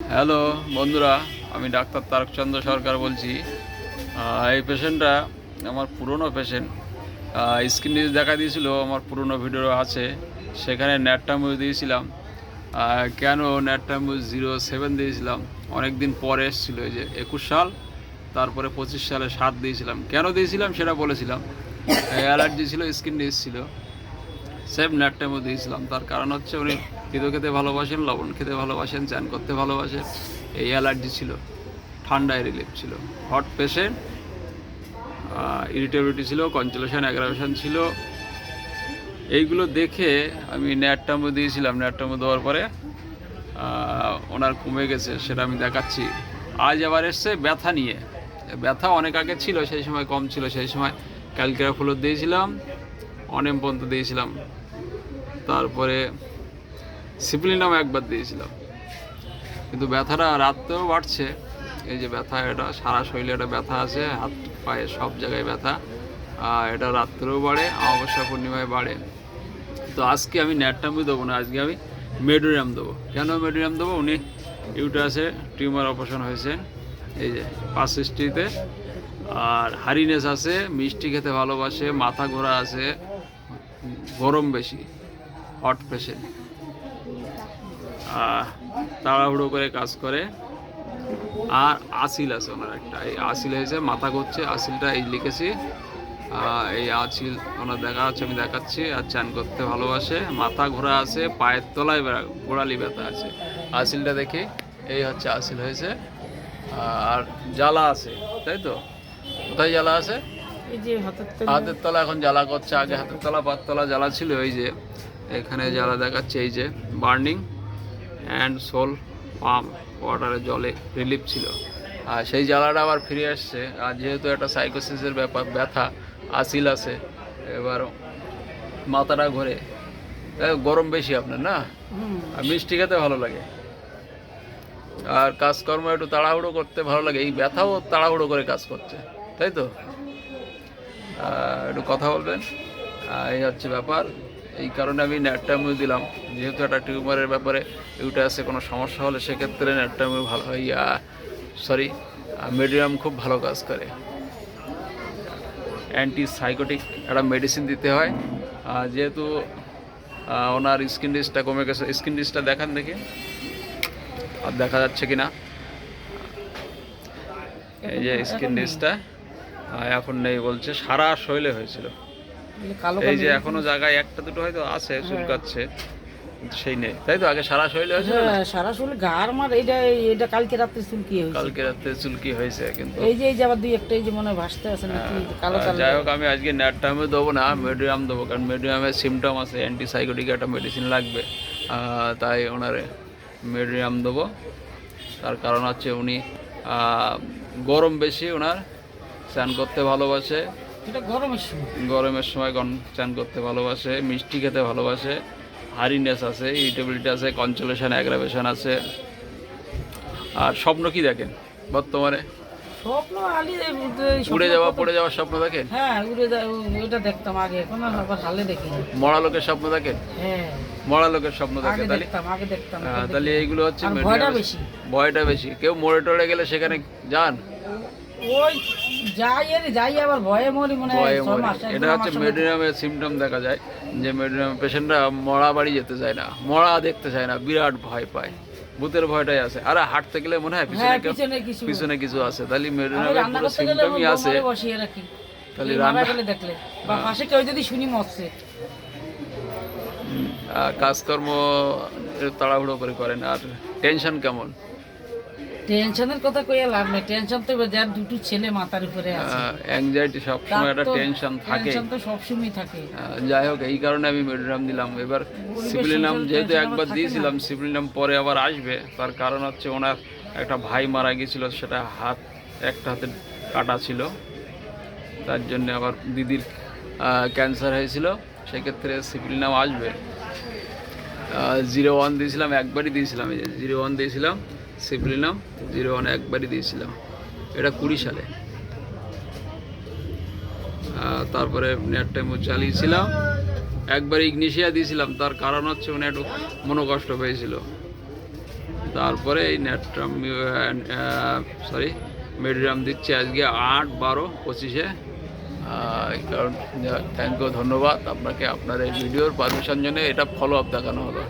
Hello, বন্ধুরা, আমি doctor Tarakchandra সরকার বলছি। এই পেশেন্টটা আমার পুরনো পেশেন্ট। স্কিন ডিজিজ দেখা দিয়েছিল, আমার পুরনো ভিডিও আছে, সেখানে নেটটা ন্যাটটামুজ দিয়েছিলাম কেন ন্যাটটামুজ জিরো সেভেন দিয়েছিলাম? অনেক দিন পরে এসেছিল, এই যে একুশ সাল, তারপরে পঁচিশ সালে সাত দিয়েছিলাম। কেন দিয়েছিলাম সেটা বলেছিলাম। অ্যালার্জি ছিল স্কিন ডিজিজ ছিল। সেম ন্যাটটামও দিয়েছিলাম, তার কারণ হচ্ছে উনি তিতো খেতে ভালোবাসেন, লবণ খেতে ভালোবাসেন, চান করতে ভালোবাসেন। এই অ্যালার্জি ছিল, ঠান্ডায় রিলিফ ছিল। হট পেশেন্ট ইরিটেবিলিটি ছিল কনচুলেশন অ্যাগ্রাভেশন ছিল। এইগুলো দেখে আমি ন্যাটটামো দিয়েছিলাম ন্যাটটামো দেওয়ার পরে ওনার কমে গেছে, সেটা আমি দেখাচ্ছি। আজ আবার এসছে ব্যথা নিয়ে। ব্যথা অনেক আগে ছিল, সেই সময় কম ছিল, সেই সময় ক্যালকেরা ফুলর দিয়েছিলাম, অনেম পর্যন্ত দিয়েছিলাম। তারপরে সিপ্লিনাম একবার দিয়েছিলাম। কিন্তু ব্যথাটা রাত্রেও বাড়ছে। এই যে ব্যথা, এটা সারা শরীরে একটা ব্যথা আছে, হাত পায়ে সব জায়গায় ব্যথা। আর এটা রাত্রেও বাড়ে, অমাবস্যা পূর্ণিমায় বাড়ে। তো আজকে আমি ন্যাটটামি দেবো না, আজকে আমি মেডোরিয়াম দেবো। কেন মেডোরিয়াম দেবো? উনি ইউটারাসে টিউমার অপারেশন হয়েছে, এই যে পাঁচ আর হারিনেস আছে, মিষ্টি খেতে ভালোবাসে, মাথা ঘোরা আছে, গরম বেশি, হট পেশেন্ট। তাড়াহুড়ো করে কাজ করে। আর আসিল আছে ওনার একটা। এই আসিল হয়েছে মাথা করছে আসিলটা এই লিখেছি। এই আসিল ওনার দেখা আছে আমি দেখাচ্ছি। আর চান করতে ভালোবাসে। মাথা ঘোরা আছে পায়ের তলায় গোড়ালি ব্যথা আছে। আসিলটা দেখি এই হচ্ছে আসিল হয়েছে। আর জ্বালা আছে তাই তো? কোথায় জ্বালা আছে? হাতের হাতের তলা এখন জ্বালা করছে আগে হাতের তলা পাত তলা জ্বালা ছিল এই যে। এখানে জ্বালা দেখাচ্ছে এই যে বার্নিং অ্যান্ড সোল পাম্প ওয়াটারে জলে রিলিফ ছিল। আর সেই জ্বালাটা আবার ফিরে আসছে। আর যেহেতু একটা সাইকোসিসের ব্যাপার ব্যথা আসিল আছে এবার মাথাটা ঘোরে। গরম বেশি আপনার না? আর মিষ্টি খেতে ভালো লাগে। আর কাজকর্ম একটু তাড়াহুড়ো করতে ভালো লাগে। এই ব্যথাও তাড়াহুড়ো করে কাজ করছে তাই তো? একটু কথা বলবেন। এই হচ্ছে ব্যাপার। এই কারণে আমি ন্যাটটামিউ দিলাম। যেহেতু একটা টিউমারের ব্যাপারে ইউটারাসে কোনো সমস্যা হলে সেক্ষেত্রে ন্যাটটামিউ ভালো হয়। সরি মেডিয়াম খুব ভালো কাজ করে। অ্যান্টি সাইকোটিক একটা মেডিসিন দিতে হয়। যেহেতু ওনার স্কিন ডিসটা কমে গেছে। স্কিন ডিসটা দেখান দেখি। আর দেখা যাচ্ছে কি না এই যে স্কিন ডিসটা এখন নেই বলছে, সারা শৈলে হয়েছিল। এই যে এখনও জায়গায় একটা দুটো হয়তো আছে চুলকাচ্ছে। কিন্তু সেই নেই তাই তো আগে সারা হয়েছিল না? হ্যাঁ সারা শরীর গার মার এইটা এটা কালকে রাত্রে চুলকি হয়েছে। কালকে রাতে চুলকি হয়েছে কিন্তু। এই যে এই যে আবার দুই একটা এই যে মনে ভাসতে আছে নাকি এই কালো কালো। যাই হোক আমি আজকে নেট টাইমে দেবো না মেডিয়াম দেবো কারণ মেডিয়ামের সিমটম আছে অ্যান্টিসাইকোটিক একটা মেডিসিন লাগবে। তাই ওনারে মেডিয়াম দেবো। তার কারণ হচ্ছে উনি গরম বেশি ওনার স্নান করতে ভালোবাসে। এটা গরমের সময়। গন- চান করতে ভালোবাসে মিষ্টি খেতে ভালোবাসে হারিনেস আছে ইরিটেবিলিটি আছে কনচুলেশন অ্যাগ্রাভেশন আছে। আর স্বপ্ন কি দেখেন বর্তমানে? স্বপ্ন আলি উড়ে যাওয়া পড়ে যাওয়ার স্বপ্ন দেখেন? হ্যাঁ উড়ে ওইটা দেখতাম আগে এখন আবার হালে দেখি মরা লোকের স্বপ্ন দেখেন? হ্যাঁ। মরা লোকের স্বপ্ন দেখে তাহলে আগে দেখতাম তাহলে এইগুলো হচ্ছে ভয়টা বেশি। ভয়টা বেশি। কেউ মরে টরে গেলে সেখানে যান? ওই যাই এর যাই আবার ভয়ে মরি মনে হয় ভয়ে মরে। এটা হচ্ছে মেডিনামের সিমটম দেখা যায় যে মেডিনাম পেশেন্টরা মরা বাড়ি যেতে চায় না মরা দেখতে চায় না বিরাট ভয় পায়। ভূতের ভয়টাই আছে। আরে হাঁটতে গেলে মনে হয় পিছনে হ্যাঁ পিছনে কিছু আছে। তাহলে মেডিনামের পুরো সিমটমই আছে। তাহলে রান্না- হ্যাঁ। গেলে দেখলে। বা পাশে কেউ যদি শুনি মরছে। কাজকর্ম তাড়াহুড়ো করে করেন আর টেনশন কেমন? টেনশনের কথা কইয়া লাভ নেই। টেনশন তো যার দুটো ছেলে মাথার উপরে আছে। অ্যাংজাইটি সবসময় একটা টেনশন থাকে। টেনশন তো সবসময় থাকে। যাই হোক এই কারণে আমি মেডিনাম দিলাম। এবার সিপ্লিনাম সংসারে যেহেতু একবার দিয়েছিলাম সিপ্লিনাম পরে আবার আসবে। তার কারণ হচ্ছে ওনার একটা ভাই মারা গিয়েছিল সেটা হাত একটা হাতে কাটা ছিল। তার জন্য আবার দিদির ক্যান্সার হয়েছিল। সেক্ষেত্রে সিপ্লিনাম আসবে। জিরো ওয়ান দিয়েছিলাম একবারই দিয়েছিলাম এই যে জিরো ওয়ান দিয়েছিলাম। সিপ্লিনাম জিরো ওয়ান একবারই দিয়েছিলাম। এটা কুড়ি সালে। তারপরে নেট টাইমও চালিয়েছিলাম। একবার ইগনিশিয়া দিয়েছিলাম, তার কারণ হচ্ছে একটু মনোকষ্ট পেয়েছিল। তারপরে এই নেট্রাম সরি মেডিরাম দিচ্ছে আজকে আট, বারো, পঁচিশে। কারণ থ্যাংক ইউ ধন্যবাদ। আপনাকে আপনার এই ভিডিওর পারমিশন জন্য এটা ফলো আপ দেখানো হলো।